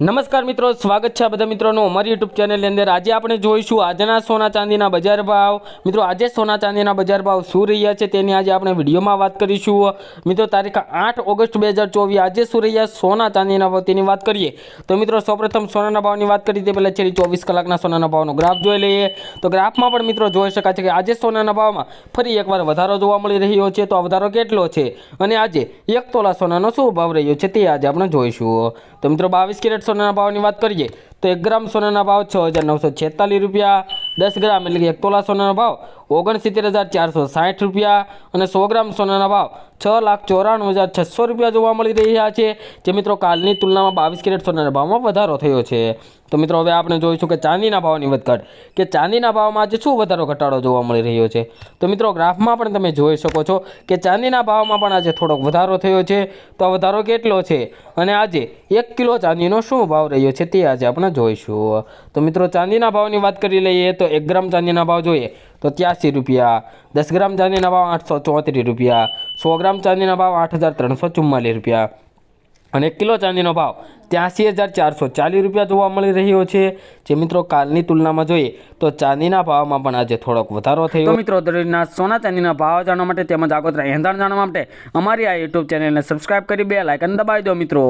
નમસ્કાર મિત્રો, સ્વાગત છે બધા મિત્રોનું અમારી યુટ્યુબ ચેનલની અંદર. આજે આપણે જોઈશું આજના સોના ચાંદીના બજાર ભાવ. મિત્રો, આજે સોના ચાંદીના બજાર ભાવ શું રહ્યા છે તેની આજે આપણે વિડીયોમાં વાત કરીશું. મિત્રો, તારીખ આઠ ઓગસ્ટ બે આજે શું રહ્યા સોના ચાંદીના ભાવ તેની વાત કરીએ. તો મિત્રો, સૌપ્રથમ સોનાના ભાવની વાત કરી તે પહેલાં છેલ્લી ચોવીસ કલાકના સોનાના ભાવનો ગ્રાફ જોઈ લઈએ. તો ગ્રાફમાં પણ મિત્રો જોઈ શકાય છે કે આજે સોનાના ભાવમાં ફરી એકવાર વધારો જોવા મળી રહ્યો છે. તો વધારો કેટલો છે? અને આજે એક તોલા સોનાનો શું ભાવ રહ્યો છે તે આજે આપણે જોઈશું. તો મિત્રો બાવીસ કેરેટ સોનાના ભાવની વાત કરીએ તો એક ગ્રામ સોનાના ભાવ છ હજાર નવસો છેતાલીસ રૂપિયા દસ ગ્રામ એટલે કે એક તોલા સોનાનો ભાવ, ઓગણસિત્તેર હજાર ચારસો સાઠ રૂપિયા અને સો ગ્રામ સોનાના ભાવ છ લાખ ચોરાણું હજાર છસો રૂપિયા જોવા મળી રહ્યા છે. જે મિત્રો કાલની તુલનામાં બાવીસ કેરેટ સોનાના ભાવમાં વધારો થયો છે. તો મિત્રો હવે આપણે જોઈશું કે ચાંદીના ભાવની વધઘટ. કે ચાંદીના ભાવમાં આજે શું વધારો ઘટાડો જોવા મળી રહ્યો છે? તો મિત્રો ગ્રાફમાં પણ તમે જોઈ શકો છો કે ચાંદીના ભાવમાં પણ આજે થોડોક વધારો થયો છે. તો આ વધારો કેટલો છે? અને આજે એક કિલો ચાંદીનો શું ભાવ રહ્યો છે તે આજે આપણે જોઈશું. તો મિત્રો ચાંદીના ભાવની વાત કરી લઈએ તો એક ગ્રામ ચાંદીના ભાવ જોઈએ તો ત્યાસી રૂપિયા, દસ ગ્રામ ચાંદીના ભાવ આઠસો ચોત્રીસ રૂપિયા, સો ગ્રામ ચાંદીના ભાવ આઠ હજાર ત્રણસો ચુમ્માલીસ રૂપિયા. અને કિલો ચાંદીનો ભાવ ત્યાંસી હજાર ચારસો ચાલીસ રૂપિયા જોવા મળી રહ્યો છે. જે મિત્રો કાલની તુલનામાં જોઈએ તો ચાંદીના ભાવમાં પણ આજે થોડોક વધારો થયો. મિત્રો દરેકના સોના ચાંદીના ભાવ જાણવા માટે તેમજ આગોતરા એંધાણ જાણવા માટે અમારી આ યુટ્યુબ ચેનલને સબસ્ક્રાઇબ કરી બે લાઇકન દબાવી દો મિત્રો.